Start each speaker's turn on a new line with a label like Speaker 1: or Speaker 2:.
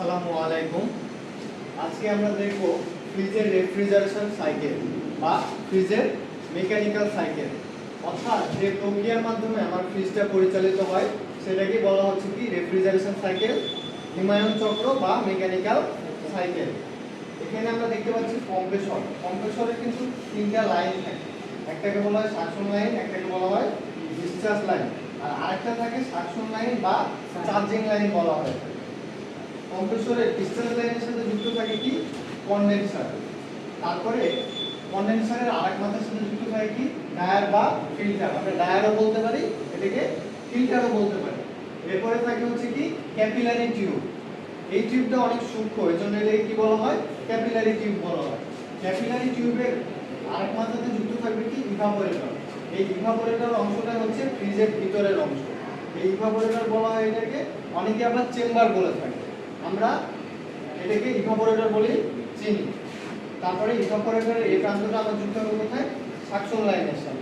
Speaker 1: আসসালামু আলাইকুম। আজকে আমরা দেখব ফ্রিজের রেফ্রিজারেশন সাইকেল বা ফ্রিজের মেকানিক্যাল সাইকেল। অর্থাৎ যে প্রক্রিয়ার মাধ্যমে আমার ফ্রিজটা পরিচালিত হয়, সেটাকে বলা হচ্ছে কি? রেফ্রিজারেশন সাইকেল, হিমায়ন চক্র বা মেকানিক্যাল সাইকেল। এখানে আমরা দেখতে পাচ্ছি কম্প্রেসর। কম্প্রেসরের কিন্তু তিনটা লাইন থাকে। একটাকে বলা হয় সাকশন লাইন, একটাকে বলা হয় ডিসচার্জ লাইন। আর আরেকটা থাকে সাকশন লাইন বা চার্জিং লাইন বলা হয়। কম্প্রেসরের ডিসচার্জ লাইনের সাথে যুক্ত থাকে কি? কন্ডেন্সার তারপরে কন্ডেন্সারের আরেক মাথার সাথে যুক্ত থাকে কি? ডায়ার বা ফিল্টার। আমরা ডায়ারও বলতে পারি, এটাকে ফিল্টারও বলতে পারি। এরপরে থাকে হচ্ছে কি? Capillary tube. এই টিউবটা অনেক সূক্ষ্ম এই জন্য এটাকে কি বলা হয়? ক্যাপিলারি টিউব বলা হয়। ক্যাপিলারি টিউবের আরেক মাথাতে যুক্ত থাকবে কি? ইভাপোরেটর এই ইভাপোরেটর অংশটা হচ্ছে ফ্রিজের ভিতরের অংশ। এই ইভাপোরেটর বলা হয় এটাকে, অনেকে আবার চেম্বার বলে থাকে আমরা এটাকে ইভাপোরেটর বলি, চিনি। তারপরে ইভাপোরেটরের এই প্রান্তটা আমরা যুক্ত হবে কোথায়? সাকশন লাইনের সাথে।